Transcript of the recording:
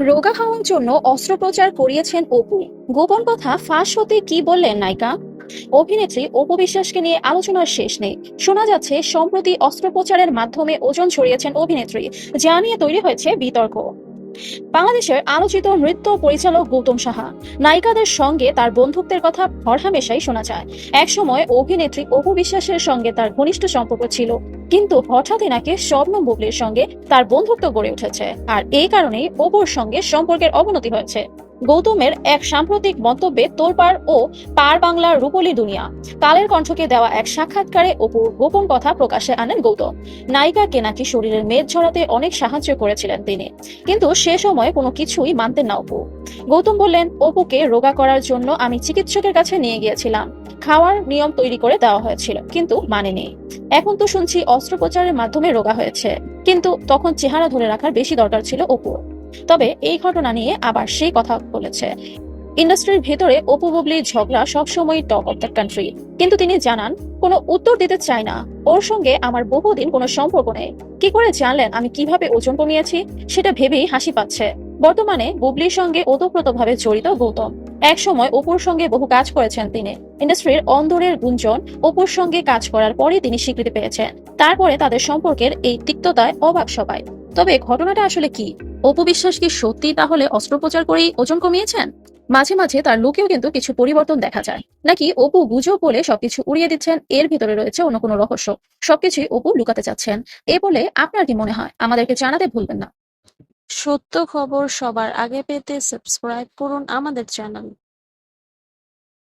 রোগা খাওয়ার জন্য অস্ত্রোপচার করিয়েছেন অপু। গোপন কথা ফাঁস হতে কি বললেন নায়িকা? অভিনেত্রী অপু বিশ্বাসকে নিয়ে আলোচনার শেষ নেই। শোনা যাচ্ছে, সম্প্রতি অস্ত্রোপচারের মাধ্যমে ওজন ছড়িয়েছেন অভিনেত্রী। যা নিয়ে তৈরি হয়েছে বিতর্ক। বাংলাদেশের আলোচিত নৃত্য পরিচালক গৌতম সাহা, নায়িকাদের সঙ্গে তার বন্ধুত্বের কথা ভরহামেশাই শোনা যায়। একসময় অভিনেত্রী অপু বিশ্বাসের সঙ্গে তার ঘনিষ্ঠ সম্পর্ক ছিল, কিন্তু হঠাৎই নাকি শবনম বুবলির সঙ্গে তার বন্ধুত্ব গড়ে উঠেছে। আর এই কারণেই অপুর সঙ্গে সম্পর্কের অবনতি হয়েছে। গৌতমের এক সাম্প্রতিক মন্তব্যে তোলপাড় ও পার বাংলার রূপলী দুনিয়া। কালের কণ্ঠকে দেওয়া এক সাক্ষাৎকারে অপুর গোপন কথা প্রকাশে আনেন গৌতম। নায়িকাকে নাকি শরীরের মেদ ঝরাতে অনেক সাহায্য করেছিলেন তিনি। কিন্তু সে সময় কোনো কিছুই মানতেন না অপু। গৌতম বললেন, অপুকে রোগা করার জন্য আমি চিকিৎসকের কাছে নিয়ে গিয়েছিলাম। খাওয়ার নিয়ম তৈরি করে দেওয়া হয়েছিল, কিন্তু মানেনি। এখন তো শুনছি অস্ত্রোপচারের মাধ্যমে রোগা হয়েছে। কিন্তু তখন চেহারা ধরে রাখার বেশি দরকার ছিল অপুর। তবে এই ঘটনা নিয়ে আবার সেই কথা বলেছে। ইন্ডাস্ট্রির ভেতরে অপু বুবলির ঝগড়া সবসময় টক অফ দ্য কান্ট্রি কিন্তু তিনি জানান, কোনো উত্তর দিতে চায় না। ওর সঙ্গে আমার বহুদিন কোনো সম্পর্ক নেই। কি করে জানলেন আমি কীভাবে ওজন কমিয়েছি? সেটা ভেবেই হাসি পাচ্ছে। বর্তমানে বুবলির সঙ্গে ওতপ্রোতভাবে জড়িত গৌতম। এক সময় অপুর সঙ্গে বহু কাজ করেছেন তিনি। ইন্ডাস্ট্রির অন্দরের গুঞ্জন অপুর সঙ্গে কাজ করার পরে তিনি স্বীকৃতি পেয়েছেন। তারপরে তাদের সম্পর্কের এই তিক্ততায় অবাক সবাই। তবে ঘটনাটা আসলে কি? অপু বিশ্বাস কি সত্যি তাহলে অস্ত্রোপচার করেই ওজন কমিয়েছেন? মাঝে মাঝে তার লোকেও কিন্তু কিছু পরিবর্তন দেখা যায়। নাকি অপু গুজব বলে সবকিছু উড়িয়ে দিচ্ছেন? এর ভিতরে রয়েছে অন্য কোনো রহস্য। সবকিছুই অপু লুকাতে চাচ্ছেন। এ বলে আপনার কি মনে হয়? আমাদেরকে জানাতে ভুলবেন না। সত্য খবর সবার আগে পেতে সাবস্ক্রাইব করুন আমাদের চ্যানেল।